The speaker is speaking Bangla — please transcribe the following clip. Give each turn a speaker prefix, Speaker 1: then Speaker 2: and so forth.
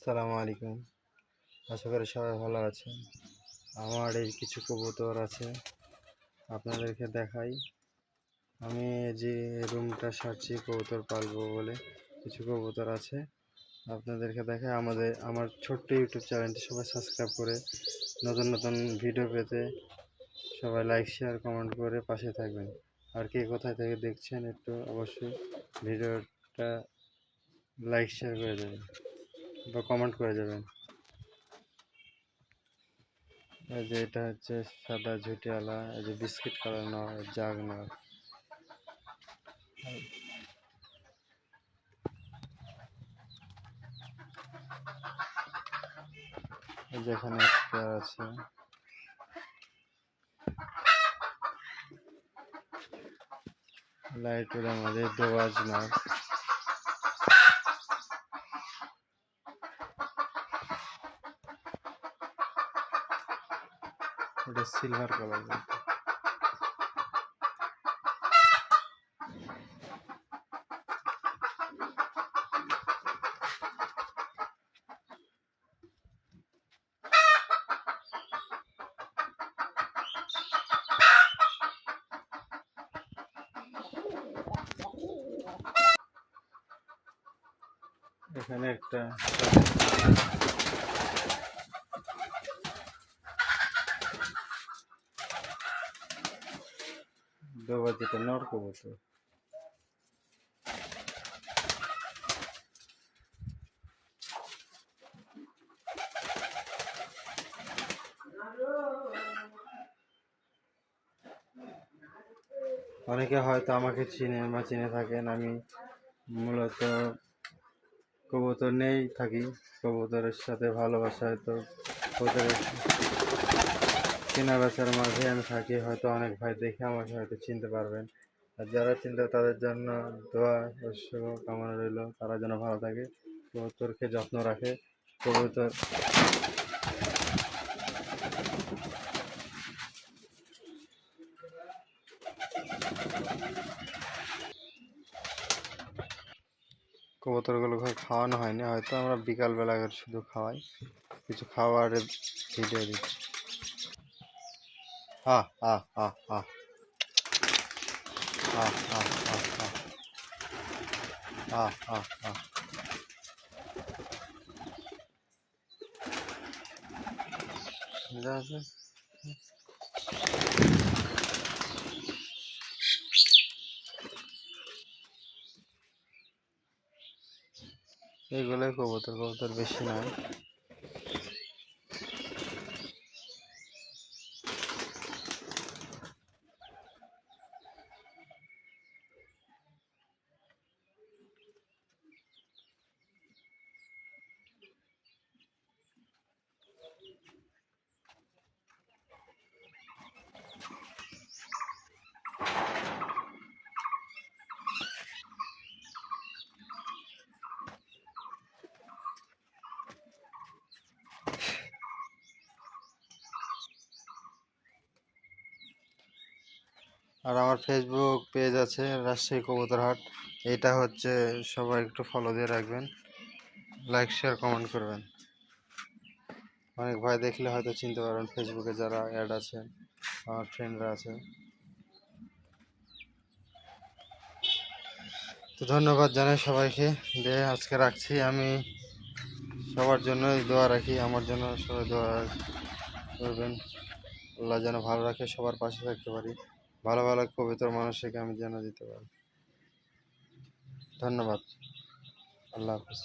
Speaker 1: আসসালামু আলাইকুম। আশা করি সবাই ভালো আছেন। আমার এই কিছু কবুতর আছে, আপনাদেরকে দেখাই। আমি যে রুমটা সারছি কবুতর পালবো বলে, কিছু কবুতর আছে, আপনাদেরকে দেখাই। আমাদের, আমার ছোট্ট ইউটিউব চ্যানেলটি সবাই সাবস্ক্রাইব করে, নতুন নতুন ভিডিও পেতে সবাই লাইক, শেয়ার, কমেন্ট করে পাশে থাকবেন। আর কে কোথায় থেকে দেখছেন একটু অবশ্যই ভিডিওটা লাইক, শেয়ার করে দেবেন। বা কমেন্ট করে যাবেন। এই যে এটা হচ্ছে সাদা ঝুটিওয়ালা, এই যে বিস্কিট কালার নয় জাগ নয় এই যে এখানে একটা আছে। লাইটের মধ্যে দোয়াজ নয় এটা সিলভার কালার এখানে একটা ডোবা যেটা নর কবুতর অনেকে হয়তো আমাকে চিনে বা চিনে থাকেন, আমি মূলত কবুতর নেই থাকি। কবুতরের সাথে ভালোবাসা হয়তো কবুতরের কেনা বেচার মাঝে আমি থাকি, হয়তো অনেক ভাই দেখে আমাকে হয়তো চিনতে পারবেন। আর যারা চিনতে তাদের জন্য দোয়া কামনা রইল, তারা যেন ভালো থাকে কবুতরকে যত্ন রাখে কবুতর কবুতরগুলো খাওয়ানো হয়নি, হয়তো আমরা বিকালবেলা শুধু খাওয়াই, কিছু খাবারের ভিডিও দিচ্ছি। আহ আহ আহ আহ আহ আহ আহ আহ আহ আহ আহ যা আছে এইগুলোই কবুতর কবুতর বেশি নাই আর আমার ফেসবুক পেজ আছে, রাজশাহী কবুতর হাট এটা হচ্ছে, সবাই একটু ফলো দিয়ে রাখবেন। লাইক শেয়ার কমেন্ট করবেন। অনেক ভাই দেখলে হয়তো চিনতে পারবেন ফেসবুকে যারা অ্যাড আছে, আমার ফ্রেন্ডরা আছে। তো ধন্যবাদ জানাই সবাইকে দিয়ে আজকে রাখছি। আমি সবার জন্যই দোয়া রাখি, আমার জন্য সবাই দোয়া করবেন। আল্লাহ যেন ভালো রাখে, সবার পাশে থাকতে পারি। ভালো ভালো কবিতার মানুষকে আমি যেন দিতে পারি। ধন্যবাদ। আল্লাহ হাফিজ।